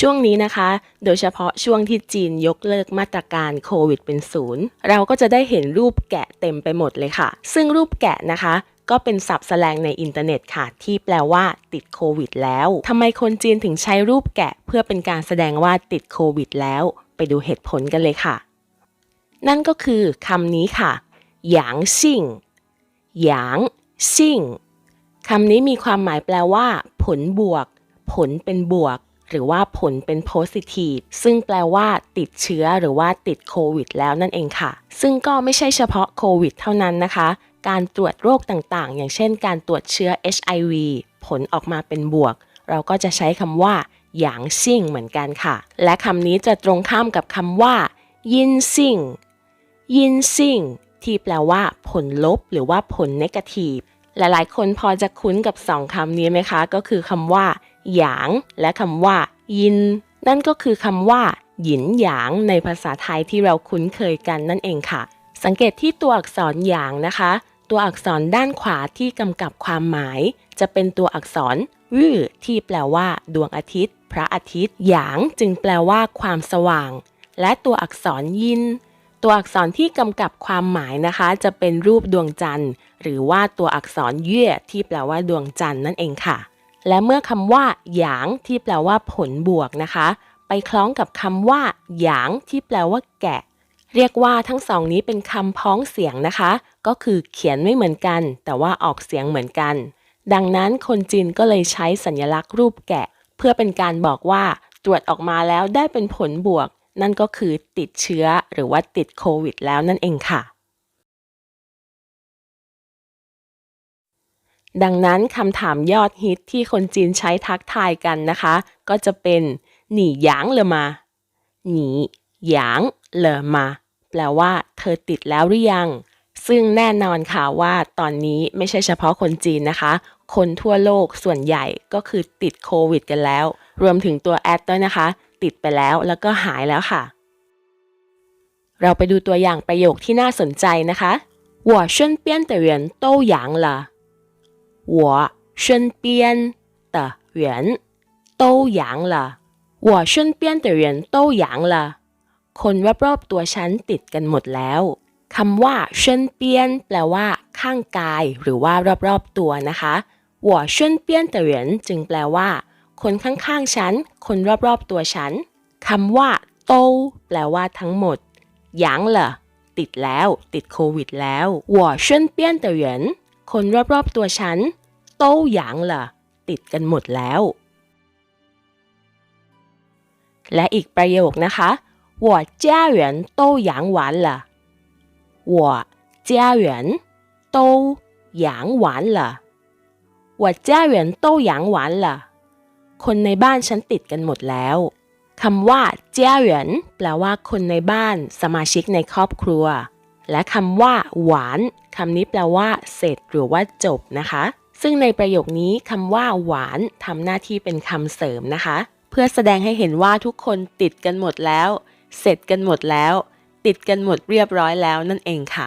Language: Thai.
ช่วงนี้นะคะ โดยเฉพาะช่วงที่จีนยกเลิกมาตรการโควิดเป็นศูนย์ เราก็จะได้เห็นรูปแกะเต็มไปหมดเลยค่ะ ซึ่งรูปแกะนะคะ ก็เป็นศัพท์แสลงในอินเทอร์เน็ตค่ะ ที่แปลว่าติดโควิดแล้วทำไมคนจีนถึงใช้รูปแกะ เพื่อเป็นการแสดงว่าติดโควิดแล้ว ไปดูเหตุผลกันเลยค่ะ นั่นก็คือคำนี้ค่ะหยางซิ่งหยางซิ่งคำนี้มีความหมายแปลว่า ผลบวก ผลเป็นบวก หรือว่าผลเป็น positive ซึ่งแปลว่าติดเชื้อหรือว่าติดโควิดแล้วนั่นเองค่ะ ซึ่งก็ไม่ใช่เฉพาะโควิดเท่านั้นนะคะ การตรวจโรคต่างๆ อย่างเช่น การตรวจเชื้อ HIV ผลออกมาเป็นบวก เราก็จะใช้คำว่าหยางซิ่งเหมือนกันค่ะ และคำนี้จะตรงข้ามกับคำว่า ยินซิ่ง ยินซิ่ง ที่แปลว่าผลลบ หรือว่าผลนกาทีฟหลายๆ คนพอจะคุ้นกับสองคำนี้ไหมคะ ก็คือคำว่า หยาง และคำว่า ยิน นั่นก็คือคำว่า หยินหยาง ในภาษาไทยที่เราคุ้นเคยกันนั่นเองค่ะ สังเกตที่ตัวอักษรหยางนะคะ ตัวอักษรด้านขวาที่กำกับความหมาย จะเป็นตัวอักษรรื่อที่แปลว่า ดวงอาทิตย์ พระอาทิตย์หยางจึงแปลว่า ความสว่าง และตัวอักษรยิน ตัวอักษรที่กำกับความหมายนะคะ จะเป็นรูปดวงจันทร์ หรือว่าตัวอักษรเย่ที่แปลว่า ดวงจันทร์นั่นเองค่ะ และเมื่อคำว่าหยางที่แปลว่าผลบวกนะคะ ไปคล้องกับคำว่าหยางที่แปลว่าแกะ เรียกว่าทั้งสองนี้เป็นคำพ้องเสียงนะคะ ก็คือเขียนไม่เหมือนกัน แต่ว่าออกเสียงเหมือนกัน ดังนั้นคนจีนก็เลยใช้สัญลักษณ์รูปแกะ เพื่อเป็นการบอกว่าตรวจออกมาแล้วได้เป็นผลบวก นั่นก็คือติดเชื้อหรือว่าติดโควิดแล้วนั่นเองค่ะ ดังนั้นคำถามยอดฮิตที่คนจีนใช้ทักทายกันนะคะ ก็จะเป็นหนีหยางเลยมาหนีหยางเลยมา แปลว่า เธอติดแล้วหรือยัง ซึ่งแน่นอนค่ะว่าตอนนี้ไม่ใช่เฉพาะคนจีนนะคะ คนทั่วโลกส่วนใหญ่ก็คือติดโควิดกันแล้ว รวมถึงตัวแอดด้วยนะคะ ติดไปแล้วแล้วก็หายแล้วค่ะ เราไปดูตัวอย่างประโยคที่น่าสนใจนะคะ我身边的人都阳了 我身边的人都阳了我身边的人都阳了คนรอบๆตัวฉันติดกันหมดแล้วคำว่าเชินเปียนแปลว่า ข้างกาย หรือว่ารอบๆตัวนะคะ我身边的人จึงแปลว่า คนข้างๆฉัน คนรอบๆตัวฉันคำว่าโตแปลว่าทั้งหมดหยางเหรอติดแล้ว ติดโควิดแล้ว我身边的人 คนรอบๆตัวฉันโตหยางเหรอติดกันหมดแล้ว และอีกประโยคนะคะ我家人都阳完了我家人都阳完了我家人都阳完了คนในบ้านฉันติดกันหมดแล้วคำว่าเจ้าเหวินแปลว่าคนในบ้าน สมาชิกในครอบครัว และคำว่า หวาน คำนี้แปลว่า เสร็จหรือว่าจบนะคะ ซึ่งในประโยคนี้คำว่า หวานทำหน้าที่เป็นคำเสริมนะคะ เพื่อแสดงให้เห็นว่าทุกคนติดกันหมดแล้ว เสร็จกันหมดแล้ว ติดกันหมดเรียบร้อยแล้วนั่นเองค่ะ